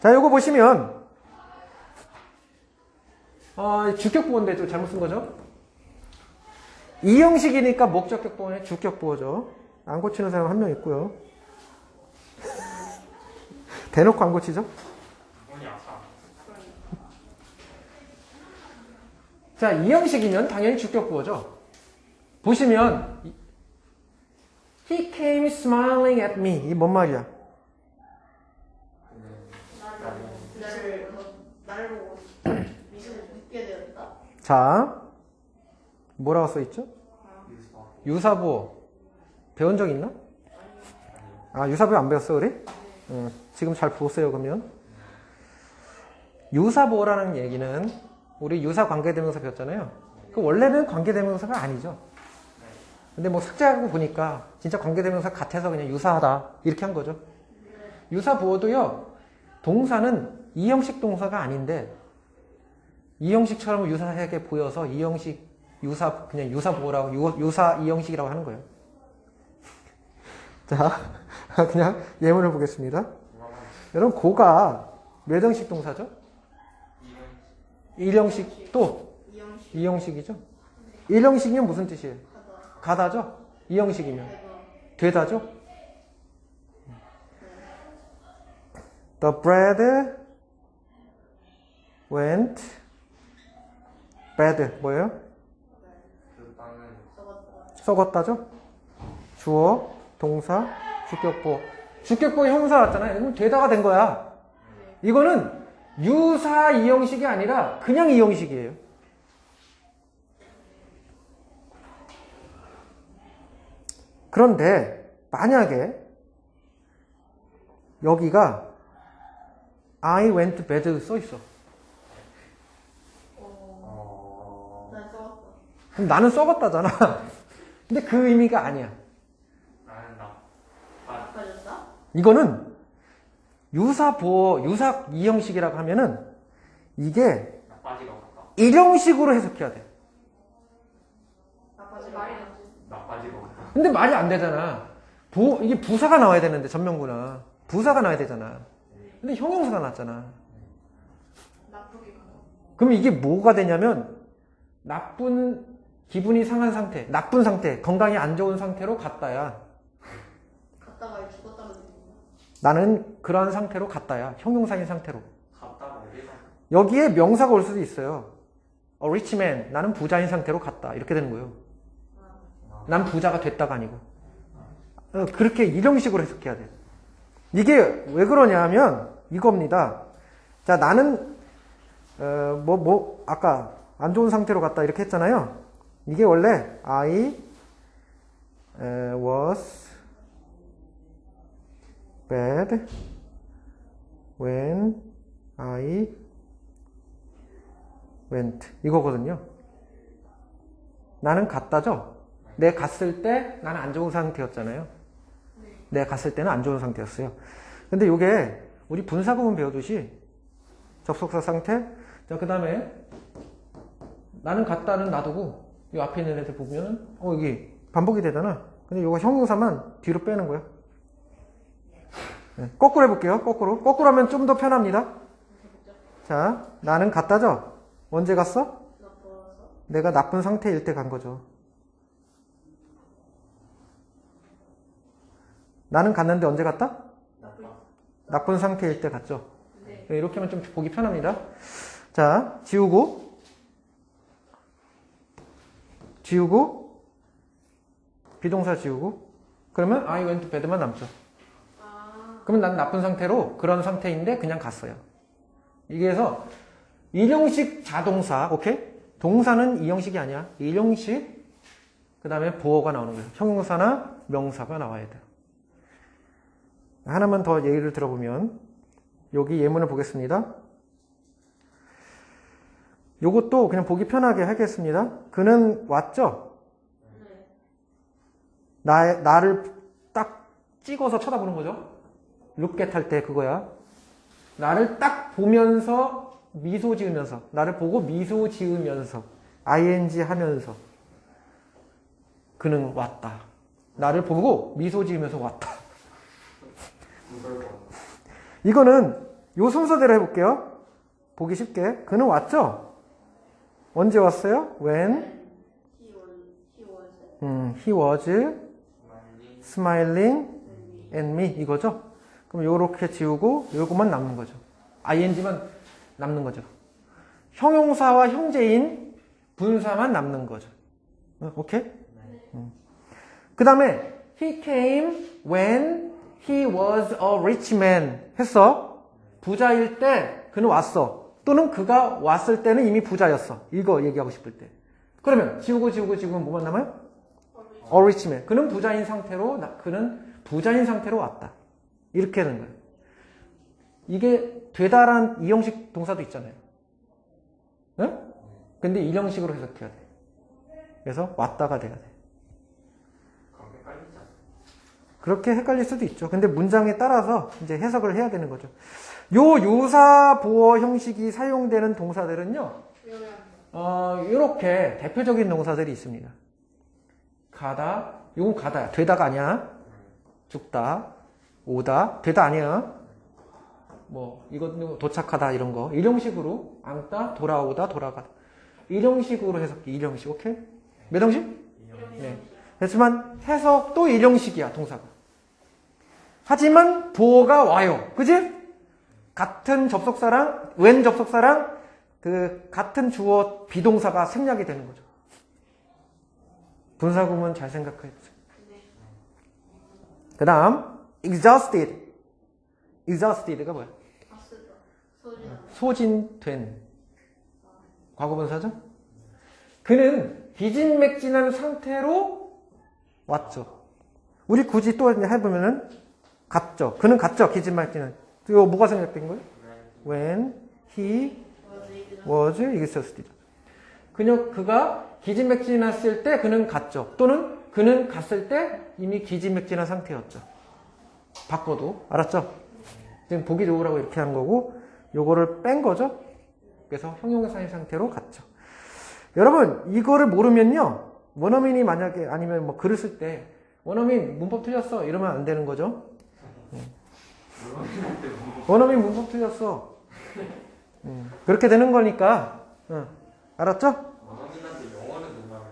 자, 요거 보시면, 어, 주격보호인데 좀 잘못 쓴 거죠? 이 형식이니까 목적격보호네 주격보호죠. 안 고치는 사람 한 명 있고요. 대놓고 안 고치죠? 자, 이 형식이면 당연히 주격보호죠. 보시면, 이- He came smiling at me. 이 뭔 말이야? 나를 나를 보고 미소를 짓게 되었다. 자, 뭐라고 써 있죠? 유사 유사보호. 배운 적 있나? 아, 유사보호 안 배웠어, 우리? 응, 지금 잘 보세요, 그러면. 유사보호라는 얘기는 우리 유사 관계대명사 배웠잖아요. 그 원래는 관계대명사가 아니죠. 근데 뭐 삭제하고 보니까 진짜 관계대명사 같아서 그냥 유사하다. 이렇게 한 거죠. 유사보호도요, 동사는 이 형식 동사가 아닌데, 이 형식처럼 유사하게 보여서 이 형식 유사 그냥 유사 보호라고 유, 유사 이 형식이라고 하는 거예요. 자, 그냥 예문을 보겠습니다. 여러분 고가 몇 형식 동사죠? 1형식 또 이형식 2형식이죠. 1형식이면 무슨 뜻이에요? 가다 가다죠? 2형식이면 대가 되다죠? The bread went bad 뭐예요? 썩었다죠? 주어, 동사, 주격보. 주격보 형사 왔잖아요. 그럼 되다가 된 거야. 이거는 유사 이형식이 아니라 그냥 이형식이에요. 그런데 만약에 여기가 I went bad 써 있어. 그럼 나는 썩었다잖아. 근데 그 의미가 아니야. 나는 나 아. 이거는 유사 보호, 유사 이형식이라고 하면은 이게 일형식으로 해석해야 돼. 근데 말이 안 되잖아. 부, 이게 부사가 나와야 되는데, 전명구나. 부사가 나와야 되잖아. 근데 형용사가 났잖아. 그럼 이게 뭐가 되냐면, 나쁜, 기분이 상한 상태, 나쁜 상태, 건강이 안 좋은 상태로 갔다야. 갔다가 죽었다는. 나는 그러한 상태로 갔다야. 형용사인 상태로. 갔다가 여기에 명사가 올 수도 있어요. A rich man. 나는 부자인 상태로 갔다. 이렇게 되는 거예요. 난 부자가 됐다가 아니고. 어, 그렇게 일형식으로 해석해야 돼. 이게 왜 그러냐 하면 이겁니다. 자, 나는, 어, 뭐, 뭐, 아까 안 좋은 상태로 갔다 이렇게 했잖아요. 이게 원래 I 에, was bad when I went. 이거거든요. 나는 갔다죠? 내 갔을 때 나는 안 좋은 상태였잖아요. 내 갔을 때는 안 좋은 상태였어요. 근데 이게 우리 분사 구문 배우듯이 접속사 상태, 자, 그 다음에 나는 갔다는 놔두고 이 앞에 있는 애들 보면 어, 여기 반복이 되잖아. 근데 이거 형용사만 뒤로 빼는 거야. 네, 거꾸로 해볼게요. 거꾸로. 거꾸로 하면 좀 더 편합니다. 자, 나는 갔다죠? 언제 갔어? 내가 나쁜 상태일 때 간 거죠. 나는 갔는데 언제 갔다? 나쁜 상태일 때 갔죠. 네. 이렇게 하면 좀 보기 편합니다. 자, 지우고, 지우고, 비동사 지우고, 그러면 I went to bed만 남죠. 아. 그러면 난 나쁜 상태로 그런 상태인데 그냥 갔어요. 이게 해서 일형식 자동사, 오케이? 동사는 이형식이 아니야. 일형식, 그 다음에 보어가 나오는 거예요. 형용사나 명사가 나와야 돼요. 하나만 더 예를 들어보면, 여기 예문을 보겠습니다. 요것도 그냥 보기 편하게 하겠습니다. 그는 왔죠? 네. 나, 나를 딱 찍어서 쳐다보는 거죠. 룩겟 할 때 그거야. 나를 딱 보면서 미소 지으면서 나를 보고 미소 지으면서 ing 하면서 그는 왔다. 나를 보고 미소 지으면서 왔다. 이거는 요 순서대로 해볼게요. 보기 쉽게. 그는 왔죠? 언제 왔어요? When He was. He was. 음, he was smiling at me 이거죠? 그럼 요렇게 지우고 요것만 남는 거죠. ing만 남는 거죠. 형용사와 형제인 분사만 남는 거죠. 어, 오케이? 그 다음에 he came when he was a rich man 했어. 부자일 때 그는 왔어. 또는 그가 왔을 때는 이미 부자였어. 이거 얘기하고 싶을 때. 그러면 지우고 지우고 지우면 뭐만 남아요? man. 그는 부자인 상태로 나- 그는 부자인 상태로 왔다. 이렇게 되는 거예요. 이게 되다란 이형식 동사도 있잖아요. 응? 근데 일형식으로 해석해야 돼. 그래서 왔다가 돼야 돼. 그럼 헷갈리지 않아요? 그렇게 헷갈릴 수도 있죠. 근데 문장에 따라서 이제 해석을 해야 되는 거죠. 요 유사 보어 형식이 사용되는 동사들은요. 어, 이렇게 대표적인 동사들이 있습니다. 가다, 요건 가다야. 되다가 아니야. 죽다, 오다, 되다 아니야. 뭐, 이건 도착하다, 이런 거. 일형식으로, 앉다, 돌아오다, 돌아가다. 일형식으로 해석해, 일형식, 오케이? 몇 형식? 네. 그렇지만 해석도 일형식이야, 동사가. 하지만 보어가 와요. 그지? 같은 접속사랑, 웬 접속사랑 그 같은 주어 비동사가 생략이 되는 거죠. 분사구문 잘 생각해주세요. 네. 그 다음, exhausted. exhausted가 뭐야? 소진된. 과거분사죠? 그는 기진맥진한 상태로 왔죠. 우리 굳이 또 해보면은, 갔죠. 그는 갔죠. 기진맥진한. 이거 뭐가 생략된 거예요? When he was exhausted. 그녀 그가 기진맥진했을 때 그는 갔죠. 또는 그는 갔을 때 이미 기진맥진한 상태였죠. 바꿔도 알았죠? 지금 보기 좋으라고 이렇게 한 거고 요거를 뺀 거죠. 그래서 형용사의 상태로 갔죠. 여러분 이거를 모르면요 원어민이 만약에 아니면 뭐쓸때 원어민 문법 틀렸어 이러면 안 되는 거죠. 원어민 문법 틀렸어. 음, 그렇게 되는 거니까 응, 알았죠?